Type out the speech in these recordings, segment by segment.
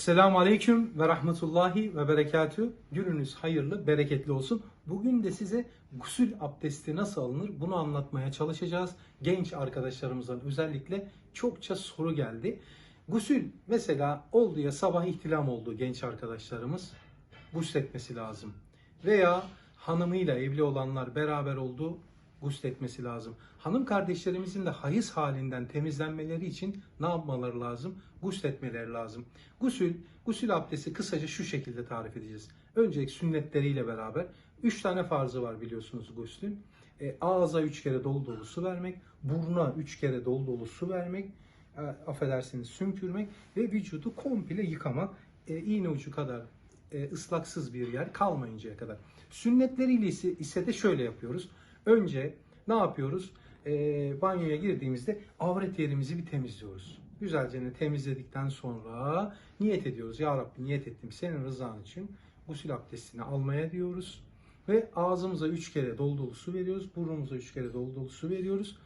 Selamun Aleyküm ve Rahmetullahi ve Berekatü. Gününüz hayırlı, bereketli olsun. Bugün de size gusül abdesti nasıl alınır bunu anlatmaya çalışacağız. Genç arkadaşlarımızdan özellikle çokça soru geldi. Gusül mesela oldu ya sabah ihtilam oldu genç arkadaşlarımız gusletmesi lazım. Veya hanımıyla evli olanlar beraber oldu gusletmesi lazım. Hanım kardeşlerimizin de hayız halinden temizlenmeleri için ne yapmaları lazım? Gusletmeleri lazım. Gusül, gusül abdesti kısaca şu şekilde tarif edeceğiz. Öncelik sünnetleriyle beraber 3 tane farzı var biliyorsunuz guslün. E, ağza 3 kere dolu dolu su vermek, buruna 3 kere dolu dolu su vermek, e, affedersiniz sümkürmek ve vücudu komple yıkamak. E, iğne ucu kadar e, ıslaksız bir yer kalmayıncaya kadar. Sünnetleriyle ise, ise de şöyle yapıyoruz. Önce ne yapıyoruz? E, banyoya girdiğimizde avret yerimizi bir temizliyoruz. Güzelce temizledikten sonra niyet ediyoruz. Ya Rabbi niyet ettim senin rızan için gusül abdestini almaya diyoruz. Ve ağzımıza üç kere dolu dolu su veriyoruz. Burnumuza üç kere dolu dolu su veriyoruz.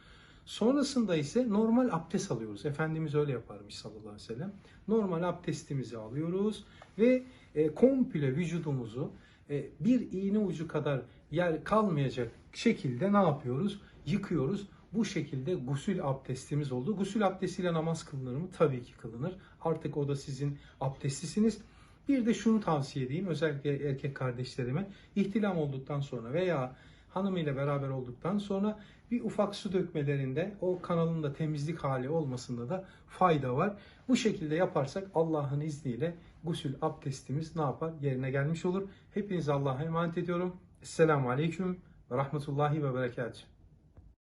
Sonrasında ise normal abdest alıyoruz. Efendimiz öyle yaparmış sallallahu aleyhi ve sellem. Normal abdestimizi alıyoruz ve e, komple vücudumuzu e, bir iğne ucu kadar yer kalmayacak şekilde ne yapıyoruz? Yıkıyoruz. Bu şekilde gusül abdestimiz oldu. Gusül abdestiyle namaz kılınır mı? Tabii ki kılınır. Artık o da sizin abdestisiniz. Bir de şunu tavsiye edeyim özellikle erkek kardeşlerime ihtilam olduktan sonra veya hanımıyla beraber olduktan sonra bir ufak su dökmelerinde o kanalın da temizlik hali olmasında da fayda var. Bu şekilde yaparsak Allah'ın izniyle gusül abdestimiz ne yapar? Yerine gelmiş olur. Hepinizi Allah'a emanet ediyorum. Esselamu Aleyküm ve Rahmetullahi ve Berekatuhu.